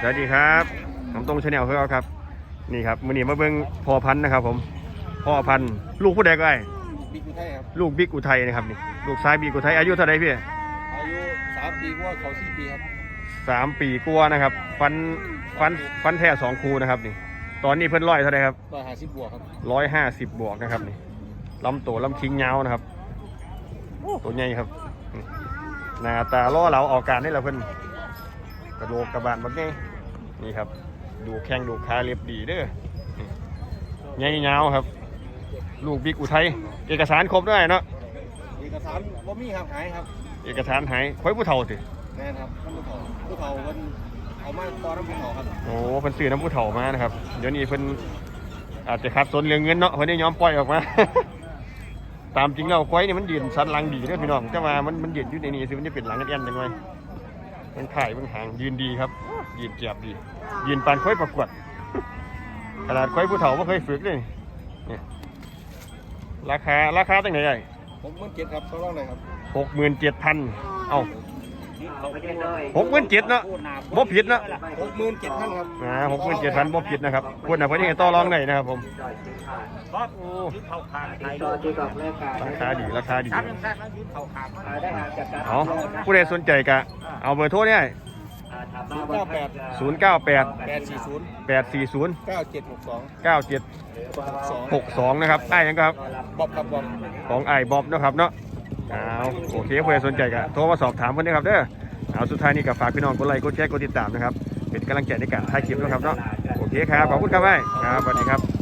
สวัสดีครับผมตรงชาแนลเพื่อครับ นี่ครับมือนี้มาเบิ้งพ่อพันธุ์นะครับ ผมพ่อพันธุ์ลูกผู้ใดก็ได้บิ๊กอุทัยครับ ลูกบิ๊กอุทัยนะครับนี่ลูกชายบิ๊กอุทัยอายุเท่าไหรพี่อายุสามปีกว่าเขาสี่ปีครับสามปีกว่านะครับ ฟันฟันฟันแท้สองคูนะครับนี่ ตอนนี้เพิ่นร้อยเท่าไหรครับร้อยห้าสิบบวกครับร้อยห้าสิบบวกนะครับนี่ลำตัวลำคิงยาวนะครับโอ้ตัวใหญ่ครับนี่หน้าตาล่อเหลาออกการนี่แหละเพิ่น กระโดกกระบาลบักไงนี่ครับ ดูแข้งดูขาเรียบดีเด้อนี่ใหญ่ยาวครับ ลูกบิ๊กอุทัยเอกสารครบด้วยเนาะเอกสารบ่มีครับหายครับ เอกสารหายค่อยผู้เฒ่าสิแน่นครับท่านผู้เฒ่าผู้เฒ่ามันเอามาตอนน้ำผู้เฒ่าครับโอ้เพิ่นซื้อน้ำผู้เฒ่ามานะครับเดี๋ยวนี้เพิ่นอาจจะขาดสนเรื่องเงินเนาะเพิ่นได้ยอมปล่อยออกมาตามจริงแล้วควายนี่มันยืนสันหลังดีเด้อพี่น้องแต่ว่ามันมันยืนอยู่ในนี้สิมันจะเป็นหลังกันแอนจังไง มันข่ายมันหางยืนดีครับ ยืนเจียบดี ยืนปานควายประกวด ขนาดควายผู้เฒ่าไม่เคยฝึกเลยนี่ราคาราคาตั้งไหนไอ้ผมมันเก็บครับเขาเล่าหน่อยครับหกหมื่นเจ็ดพันเอ้าหกหมื่นเจ็ดเนาะบ่ผิดเนาะหกหมื่นเจ็ดพันครับอ่าหกหมื่นเจ็ดพันบ่ผิดนะครับคุณนะเพิ่นยังต่อรองได้นะครับผมโอ้ต่อที่กับรายการราคาดีราคาดีได้งานจากการเอาผู้ใดสนใจกะ เอาเบอร์โทรเนี่ยทำศูมานย์เก้าแปดศูนย์เก้าแปดแปดสี่ศูนย์แปดสี่ศูนย์เก้าเจ็ดหกสองเก้าเจ็ดสองหกสองนะครับไอ้ยังครับบ๊อบครับบ๊อบของไอ้บ๊อบนะครับเนาะเอาโอเคผู้ใดสนใจกะโทรมาสอบถามเพิ่นนะครับเด้อเอาสุดท้ายนี้ก็ฝากพี่น้องกดไลค์กดแชร์กดติดตามนะครับเป็นกำลังใจในการถ่ายคลิปนะครับเนาะโอเคครับขอบคุณครับไอ้ครับสวัสดีครับ